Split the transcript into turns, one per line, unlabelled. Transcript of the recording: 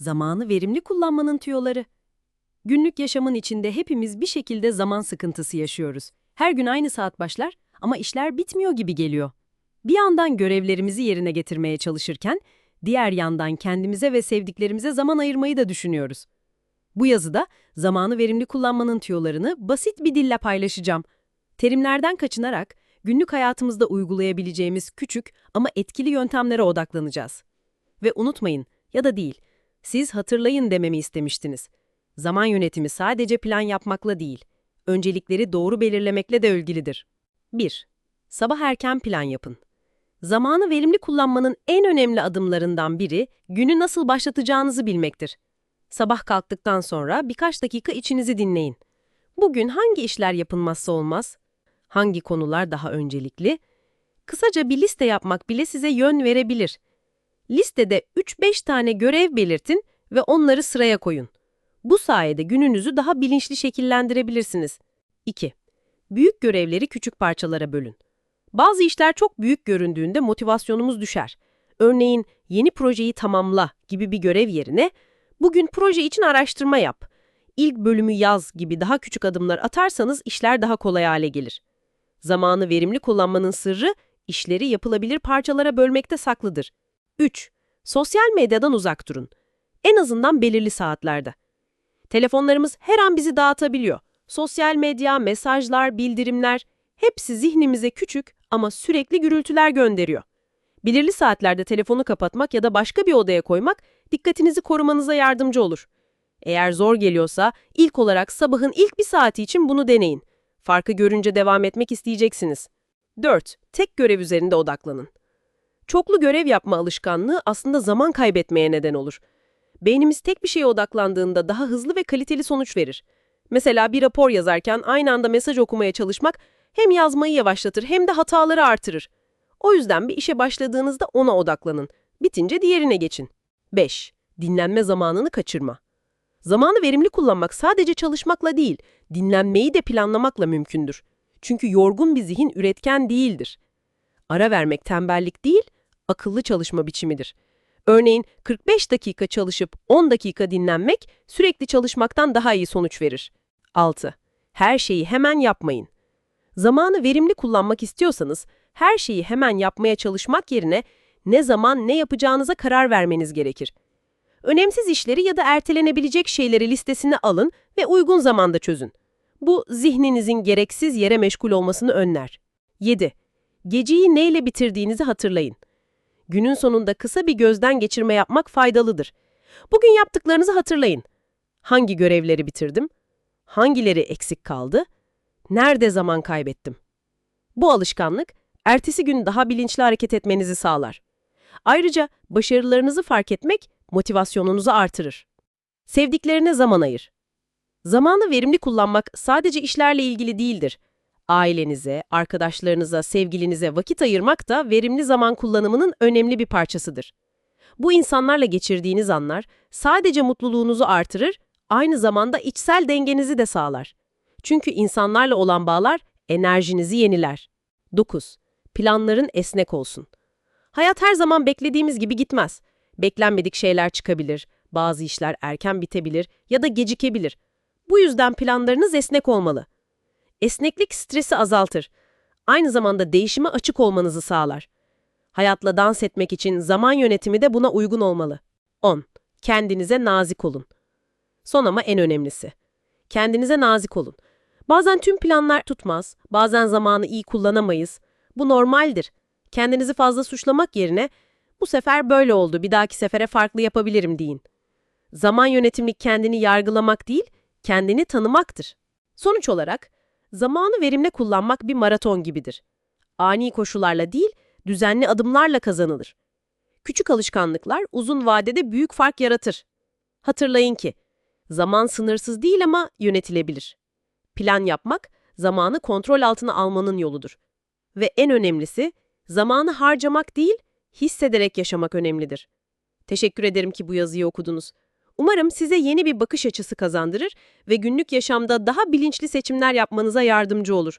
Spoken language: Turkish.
Zamanı verimli kullanmanın tüyoları. Günlük yaşamın içinde hepimiz bir şekilde zaman sıkıntısı yaşıyoruz. Her gün aynı saat başlar ama işler bitmiyor gibi geliyor. Bir yandan görevlerimizi yerine getirmeye çalışırken, diğer yandan kendimize ve sevdiklerimize zaman ayırmayı da düşünüyoruz. Bu yazıda zamanı verimli kullanmanın tüyolarını basit bir dille paylaşacağım. Terimlerden kaçınarak günlük hayatımızda uygulayabileceğimiz küçük ama etkili yöntemlere odaklanacağız. Ve unutmayın ya da değil, siz hatırlayın dememi istemiştiniz. Zaman yönetimi sadece plan yapmakla değil, öncelikleri doğru belirlemekle de ilgilidir. 1. Sabah erken plan yapın. Zamanı verimli kullanmanın en önemli adımlarından biri, günü nasıl başlatacağınızı bilmektir. Sabah kalktıktan sonra birkaç dakika içinizi dinleyin. Bugün hangi işler yapılmazsa olmaz? Hangi konular daha öncelikli? Kısaca bir liste yapmak bile size yön verebilir. Listede 3-5 tane görev belirtin ve onları sıraya koyun. Bu sayede gününüzü daha bilinçli şekillendirebilirsiniz. 2. Büyük görevleri küçük parçalara bölün. Bazı işler çok büyük göründüğünde motivasyonumuz düşer. Örneğin yeni projeyi tamamla gibi bir görev yerine bugün proje için araştırma yap, ilk bölümü yaz gibi daha küçük adımlar atarsanız işler daha kolay hale gelir. Zamanı verimli kullanmanın sırrı işleri yapılabilir parçalara bölmekte saklıdır. 3. Sosyal medyadan uzak durun. En azından belirli saatlerde. Telefonlarımız her an bizi dağıtabiliyor. Sosyal medya, mesajlar, bildirimler hepsi zihnimize küçük ama sürekli gürültüler gönderiyor. Belirli saatlerde telefonu kapatmak ya da başka bir odaya koymak dikkatinizi korumanıza yardımcı olur. Eğer zor geliyorsa ilk olarak sabahın ilk bir saati için bunu deneyin. Farkı görünce devam etmek isteyeceksiniz. 4. Tek görev üzerinde odaklanın. Çoklu görev yapma alışkanlığı aslında zaman kaybetmeye neden olur. Beynimiz tek bir şeye odaklandığında daha hızlı ve kaliteli sonuç verir. Mesela bir rapor yazarken aynı anda mesaj okumaya çalışmak hem yazmayı yavaşlatır hem de hataları artırır. O yüzden bir işe başladığınızda ona odaklanın. Bitince diğerine geçin. 5. Dinlenme zamanını kaçırma. Zamanı verimli kullanmak sadece çalışmakla değil, dinlenmeyi de planlamakla mümkündür. Çünkü yorgun bir zihin üretken değildir. Ara vermek tembellik değil, akıllı çalışma biçimidir. Örneğin 45 dakika çalışıp 10 dakika dinlenmek sürekli çalışmaktan daha iyi sonuç verir. 6. Her şeyi hemen yapmayın. Zamanı verimli kullanmak istiyorsanız her şeyi hemen yapmaya çalışmak yerine ne zaman ne yapacağınıza karar vermeniz gerekir. Önemsiz işleri ya da ertelenebilecek şeyleri listesine alın ve uygun zamanda çözün. Bu zihninizin gereksiz yere meşgul olmasını önler. 7. Geceyi neyle bitirdiğinizi hatırlayın. Günün sonunda kısa bir gözden geçirme yapmak faydalıdır. Bugün yaptıklarınızı hatırlayın. Hangi görevleri bitirdim? Hangileri eksik kaldı? Nerede zaman kaybettim? Bu alışkanlık, ertesi gün daha bilinçli hareket etmenizi sağlar. Ayrıca başarılarınızı fark etmek motivasyonunuzu artırır. Sevdiklerine zaman ayır. Zamanı verimli kullanmak sadece işlerle ilgili değildir. Ailenize, arkadaşlarınıza, sevgilinize vakit ayırmak da verimli zaman kullanımının önemli bir parçasıdır. Bu insanlarla geçirdiğiniz anlar sadece mutluluğunuzu artırır, aynı zamanda içsel dengenizi de sağlar. Çünkü insanlarla olan bağlar enerjinizi yeniler. 9. Planların esnek olsun. Hayat her zaman beklediğimiz gibi gitmez. Beklenmedik şeyler çıkabilir, bazı işler erken bitebilir ya da gecikebilir. Bu yüzden planlarınız esnek olmalı. Esneklik stresi azaltır. Aynı zamanda değişime açık olmanızı sağlar. Hayatla dans etmek için zaman yönetimi de buna uygun olmalı. 10. Kendinize nazik olun. Son ama en önemlisi. Kendinize nazik olun. Bazen tüm planlar tutmaz, bazen zamanı iyi kullanamayız. Bu normaldir. Kendinizi fazla suçlamak yerine bu sefer böyle oldu, bir dahaki sefere farklı yapabilirim deyin. Zaman yönetimi kendini yargılamak değil, kendini tanımaktır. Sonuç olarak, zamanı verimli kullanmak bir maraton gibidir. Ani koşularla değil, düzenli adımlarla kazanılır. Küçük alışkanlıklar uzun vadede büyük fark yaratır. Hatırlayın ki, zaman sınırsız değil ama yönetilebilir. Plan yapmak, zamanı kontrol altına almanın yoludur. Ve en önemlisi, zamanı harcamak değil, hissederek yaşamak önemlidir. Teşekkür ederim ki bu yazıyı okudunuz. Umarım size yeni bir bakış açısı kazandırır ve günlük yaşamda daha bilinçli seçimler yapmanıza yardımcı olur.